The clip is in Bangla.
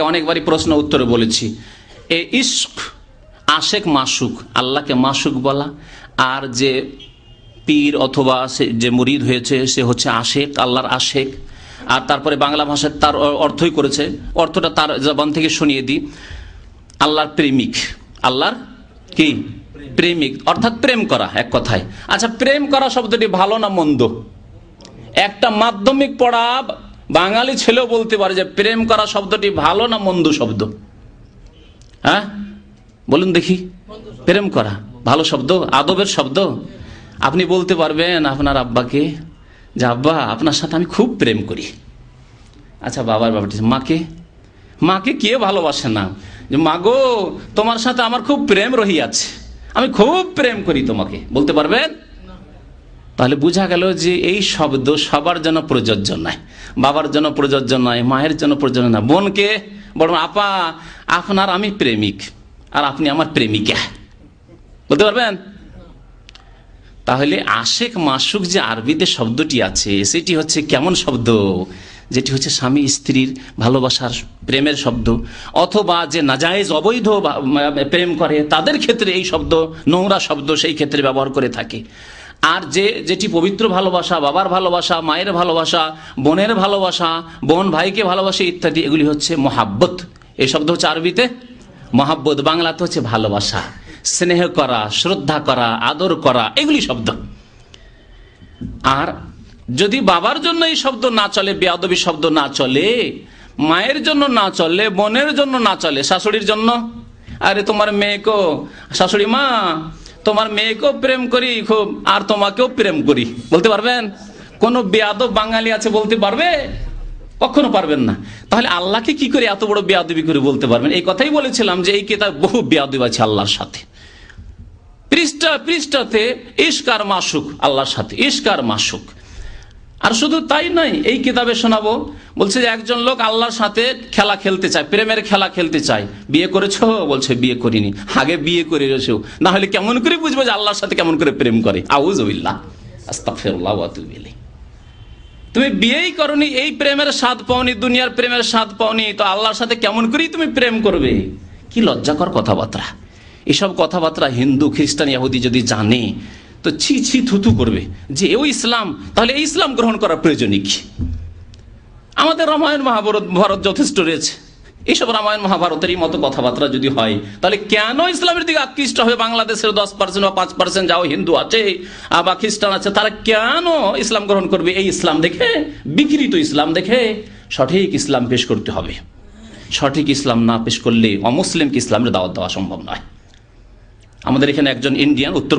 অনেকবারই প্রশ্ন উত্তরে বলেছি। এ ইস্ক আশেক, মাসুক, আল্লাহকে মাসুক বলা। আর যে পীর অথবা যে মুরিদ হয়েছে, সে হচ্ছে আশেক, আল্লাহর আশেক। আর তারপরে বাংলা ভাষায় তার অর্থই করেছে। অর্থটা তার জবান থেকে শুনিয়ে দিই। আল্লাহর প্রেমিক। আল্লাহর কি? প্রেমিক। অর্থাৎ প্রেম করা, এক কথায়। আচ্ছা প্রেম করা শব্দটি ভালো না মন্দ? একটা মাধ্যমিক পড়া বাঙালি ছেলেও বলতে পারে যে প্রেম করা শব্দটি ভালো না মন্দ শব্দ? হ্যাঁ? বলুন দেখি। প্রেম করা, ভালো শব্দ, আদবের শব্দ? আপনি বলতে পারবেন আপনার আব্বাকে যে, আব্বা, আপনার সাথে আমি খুব প্রেম করি। আচ্ছা বাবার বাবাটি মাকে মাকে কে ভালোবাসে না? যে মাগো তোমার সাথে আমার খুব প্রেম রহিয়াছে। আমি খুব প্রেম করি তোমাকে। বলতে পারবেন? তাহলে বোঝা গেল যে এই শব্দ সবার জন্য প্রযোজ্য নয়, বাবার জন্য প্রযোজ্য নয়, মায়ের জন্য প্রযোজ্য নয়, বোনকে, বরং আপা, আপনার আমি প্রেমিক আর আপনি আমার প্রেমিকা। বলতে পারবেন? তাহলে আশেক মাসুক যে আরবিতে শব্দটি আছে, সেটি হচ্ছে কেমন শব্দ? যেটি হচ্ছে স্বামী স্ত্রীর ভালোবাসার প্রেমের শব্দ, অথবা যে নাজায়েজ অবৈধ প্রেম করে, তাদের ক্ষেত্রে এই শব্দ, নোংরা শব্দ সেই ক্ষেত্রে ব্যবহার করে থাকে। আর যে, যেটি পবিত্র ভালোবাসা, বাবার ভালোবাসা, মায়ের ভালোবাসা, বোনের ভালোবাসা, বোন ভাইকে ভালোবাসে ইত্যাদি, এগুলি হচ্ছে মহাব্বত। এই শব্দ হচ্ছে আরবিতে মহাব্বত, বাংলাতে হচ্ছে ভালোবাসা। স্নেহ করা, শ্রদ্ধা করা, আদর করা, এগুলি শব্দ। আর যদি বাবার জন্য এই শব্দ না চলে, বেয়াদবি শব্দ না চলে, মায়ের জন্য না চলে, বোনের জন্য না চলে, শাশুড়ির জন্য? আরে তোমার মেয়েকেও শাশুড়ি মা তোমার মেয়েকেও প্রেম করি, খুব, আর তোমাকেও প্রেম করি। বলতে পারবেন? কোন বেয়াদব বাঙালি আছে বলতে পারবে? কখনো পারবেন না। তাহলে আল্লাহকে কি করে এত বড় বেয়াদবি করে বলতে পারবেন? এই কথাই বলেছিলাম যে এই কেতাব বহু বেয়াদব আছে আল্লাহর সাথে। পৃষ্ঠা, পৃষ্ঠাতে ইস্কার মাসুক আল্লাহর সাথে। ইস্কার মাসুক আর শুধু তাই নয়, এই কিতাবে শোনাবো, বলছে যে একজন লোক আল্লাহর সাথে খেলা খেলতে চায়, প্রেমের খেলা খেলতে চায়। বিয়ে করেছ? বলছে, বিয়ে করিনি। আগে বিয়ে করে রেছো না হলে কেমন করে বুঝব যে আল্লাহর সাথে কেমন করে প্রেম করে? আতুবু তুমি বিয়েই করনি, এই প্রেমের স্বাদ পাওনি, দুনিয়ার প্রেমের স্বাদ পাওনি, তো আল্লাহর সাথে কেমন করেই তুমি প্রেম করবে? কি লজ্জাকর কথাবার্তা। এসব কথাবার্তা হিন্দু, খ্রিস্টান ইহুদি যদি জানে তো ছি ছি থুথু করবে যে ও ইসলাম, তাহলে এই ইসলাম গ্রহণ করার প্রয়োজনই কি? আমাদের রামায়ণ মহাভারত ভারত যথেষ্ট রয়েছে। এইসব রামায়ণ মহাভারতেরই মতো কথাবার্তা যদি হয়, তাহলে কেন ইসলামের দিকে আকৃষ্ট হবে বাংলাদেশের দশ পার্সেন্ট বা পাঁচ পার্সেন্ট যাও হিন্দু আছে বা খ্রিস্টান আছে, তারা কেন ইসলাম গ্রহণ করবে? এই ইসলাম দেখে, বিকৃত ইসলাম দেখে সঠিক ইসলাম পেশ করতে হবে। সঠিক ইসলাম না পেশ করলে অমুসলিমকে ইসলামের দাওয়াত দেওয়া সম্ভব নয়। আমাদের এখানে একজন ইন্ডিয়ান উত্তর